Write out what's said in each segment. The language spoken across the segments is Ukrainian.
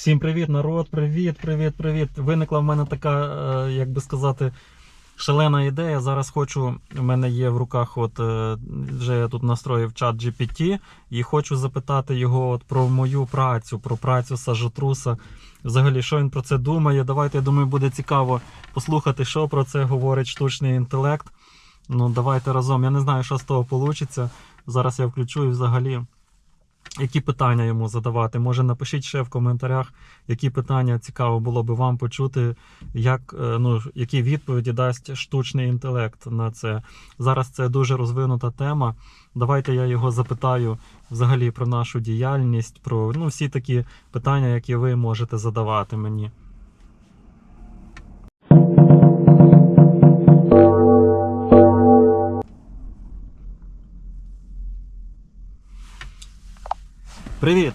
Всім привіт, народ! Привіт, привіт, привіт. Виникла в мене така, е, як би сказати, шалена ідея. Зараз хочу. У мене є в руках, от е, вже я тут настроїв чат GPT, і хочу запитати його от про мою працю, про працю сажотруса. Взагалі, що він про це думає. Давайте, я думаю, буде цікаво послухати, що про це говорить штучний інтелект. Ну, давайте разом. Я не знаю, що з того вийде. Зараз я включу і взагалі. Які питання йому задавати? Може, напишіть ще в коментарях, які питання цікаво було би вам почути, як, е, ну, які відповіді дасть штучний інтелект на це. Зараз це дуже розвинута тема. Давайте я його запитаю взагалі про нашу діяльність, про ну, всі такі питання, які ви можете задавати мені. Привіт!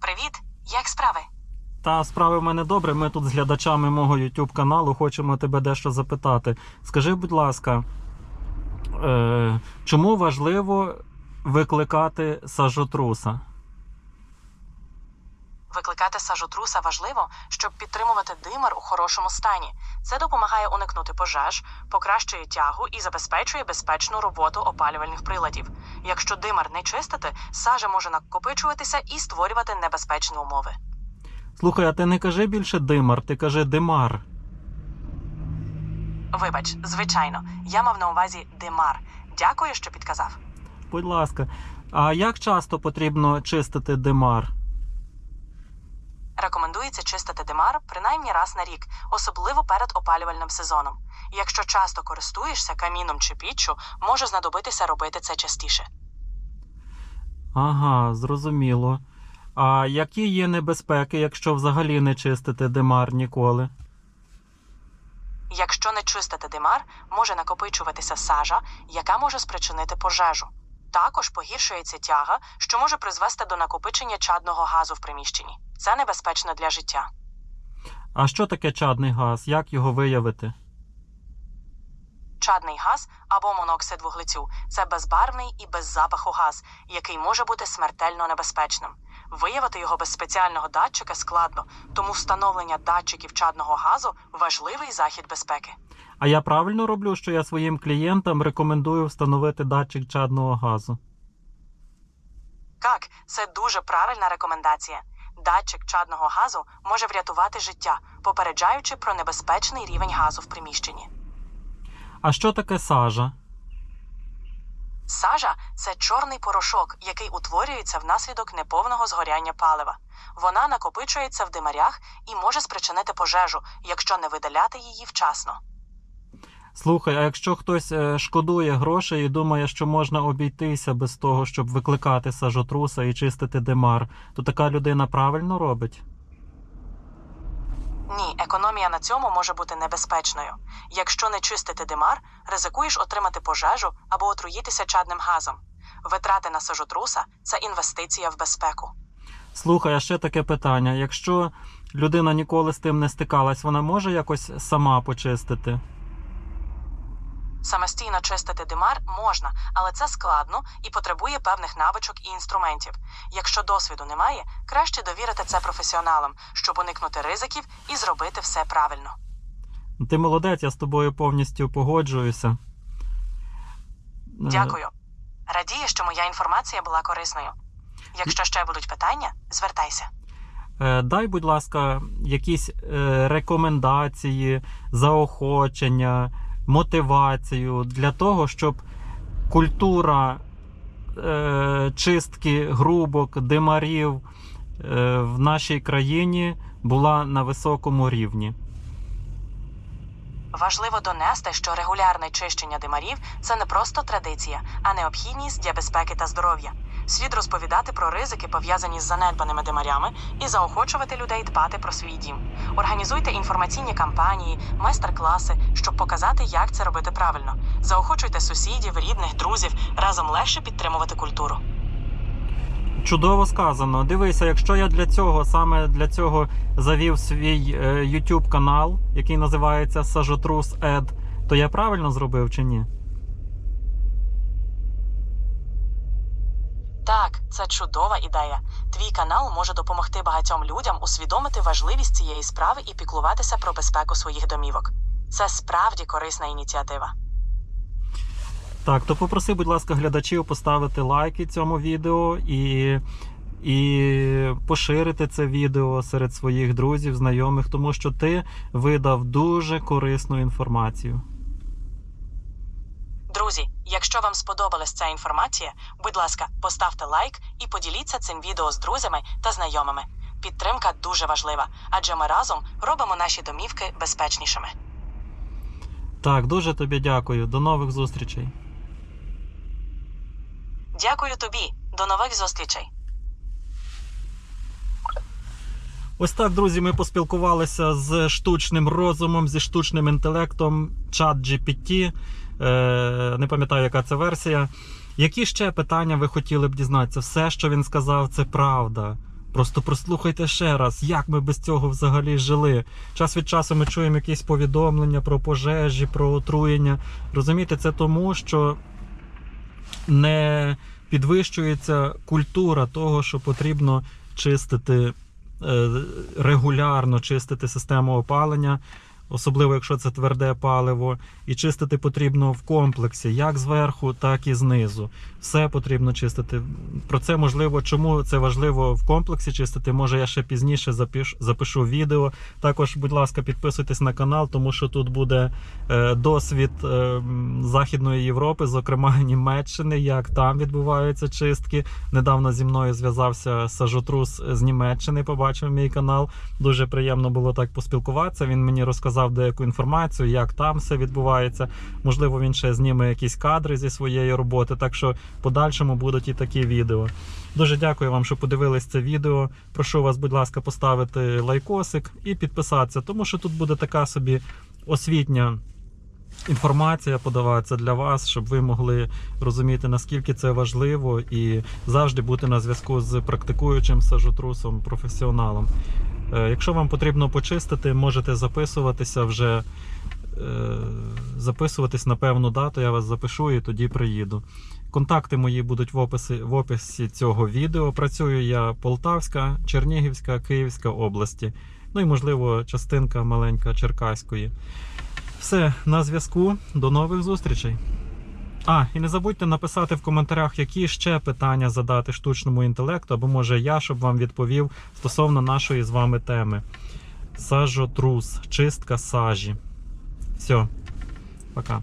Привіт, як справи? Та справи в мене добре. Ми тут з глядачами мого YouTube каналу хочемо тебе дещо запитати. Скажи, будь ласка, е, чому важливо викликати сажотруса? Викликати сажотруса важливо, щоб підтримувати димар у хорошому стані. Це допомагає уникнути пожеж, покращує тягу і забезпечує безпечну роботу опалювальних приладів. Якщо димар не чистити, сажа може накопичуватися і створювати небезпечні умови. Слухай, а ти не кажи більше димар, ти кажи димар. Вибач, звичайно, я мав на увазі димар. Дякую, що підказав. Будь ласка. А як часто потрібно чистити димар? Рекомендується чистити димар принаймні раз на рік, особливо перед опалювальним сезоном. Якщо часто користуєшся каміном чи піччю, може знадобитися робити це частіше. Ага, зрозуміло. А які є небезпеки, якщо взагалі не чистити димар ніколи? Якщо не чистити димар, може накопичуватися сажа, яка може спричинити пожежу. Також погіршується тяга, що може призвести до накопичення чадного газу в приміщенні. Це небезпечно для життя. А що таке чадний газ? Як його виявити? Чадний газ або моноксид вуглецю це безбарвний і без запаху газ, який може бути смертельно небезпечним. Виявити його без спеціального датчика складно, тому встановлення датчиків чадного газу важливий захід безпеки. А я правильно роблю, що я своїм клієнтам рекомендую встановити датчик чадного газу. Так, це дуже правильна рекомендація. Датчик чадного газу може врятувати життя, попереджаючи про небезпечний рівень газу в приміщенні. А що таке сажа? Сажа це чорний порошок, який утворюється внаслідок неповного згоряння палива. Вона накопичується в димарях і може спричинити пожежу, якщо не видаляти її вчасно. Слухай, а якщо хтось е, шкодує грошей і думає, що можна обійтися без того, щоб викликати сажотруса і чистити димар, то така людина правильно робить? Ні, економія на цьому може бути небезпечною. Якщо не чистити димар, ризикуєш отримати пожежу або отруїтися чадним газом. Витрати на сажотруса це інвестиція в безпеку. Слухай, а ще таке питання: якщо людина ніколи з тим не стикалась, вона може якось сама почистити? Самостійно чистити димар можна, але це складно і потребує певних навичок і інструментів. Якщо досвіду немає, краще довірити це професіоналам, щоб уникнути ризиків і зробити все правильно. Ти молодець, я з тобою повністю погоджуюся. Дякую. Радію, що моя інформація була корисною. Якщо ще будуть питання, звертайся. Е, Дай, будь ласка, якісь е, рекомендації, заохочення, мотивацію для того, щоб культура е, чистки грубок, димарів е, в нашій країні була на високому рівні. Важливо донести, що регулярне чищення димарів це не просто традиція, а необхідність для безпеки та здоров'я. Слід розповідати про ризики, пов'язані з занедбаними димарями, і заохочувати людей дбати про свій дім. Організуйте інформаційні кампанії, майстер-класи, щоб показати, як це робити правильно. Заохочуйте сусідів, рідних, друзів разом легше підтримувати культуру. Чудово сказано. Дивися, якщо я для цього саме для цього завів свій е, YouTube канал, який називається Сажотрус Ед, то я правильно зробив чи ні? Так, Це чудова ідея. Твій канал може допомогти багатьом людям усвідомити важливість цієї справи і піклуватися про безпеку своїх домівок. Це справді корисна ініціатива. Так, то попроси, будь ласка, глядачів поставити лайки цьому відео і, і поширити це відео серед своїх друзів, знайомих, тому що ти видав дуже корисну інформацію. Друзі, якщо вам сподобалась ця інформація, будь ласка, поставте лайк і поділіться цим відео з друзями та знайомими. Підтримка дуже важлива, адже ми разом робимо наші домівки безпечнішими. Так, дуже тобі дякую. До нових зустрічей. Дякую тобі. До нових зустрічей. Ось так, друзі, ми поспілкувалися з штучним розумом, зі штучним інтелектом, чат GPT. Е, не пам'ятаю, яка це версія. Які ще питання ви хотіли б дізнатися? Все, що він сказав, це правда. Просто прослухайте ще раз, як ми без цього взагалі жили. Час від часу ми чуємо якісь повідомлення про пожежі, про отруєння. Розумієте, це тому, що не підвищується культура того, що потрібно чистити е, регулярно чистити систему опалення, особливо якщо це тверде паливо, і чистити потрібно в комплексі, як зверху, так і знизу. Все потрібно чистити. Про це можливо, чому це важливо в комплексі чистити. Може, я ще пізніше запишу, запишу відео. Також, будь ласка, підписуйтесь на канал, тому що тут буде е, досвід е, Західної Європи, зокрема Німеччини, як там відбуваються чистки. Недавно зі мною зв'язався сажотрус з Німеччини, побачив мій канал. Дуже приємно було так поспілкуватися. Він мені розказав деяку інформацію, як там все відбувається. Можливо, він ще зніме якісь кадри зі своєї роботи. Так що в подальшому будуть і такі відео. Дуже дякую вам, що подивились це відео. Прошу вас, будь ласка, поставити лайкосик і підписатися, тому що тут буде така собі освітня. Інформація подавається для вас, щоб ви могли розуміти, наскільки це важливо, і завжди бути на зв'язку з практикуючим сажотрусом, професіоналом. Е, Якщо вам потрібно почистити, можете записуватися вже, е, записуватись на певну дату, я вас запишу і тоді приїду. Контакти мої будуть в описі, в описі цього відео. Працюю я Полтавська, Чернігівська, Київська області. Ну і, можливо, частинка маленька Черкаської. Все, на зв'язку. До нових зустрічей. А, і не забудьте написати в коментарях, які ще питання задати штучному інтелекту, або може я, щоб вам відповів стосовно нашої з вами теми. Сажотрус, чистка сажі. Все, пока.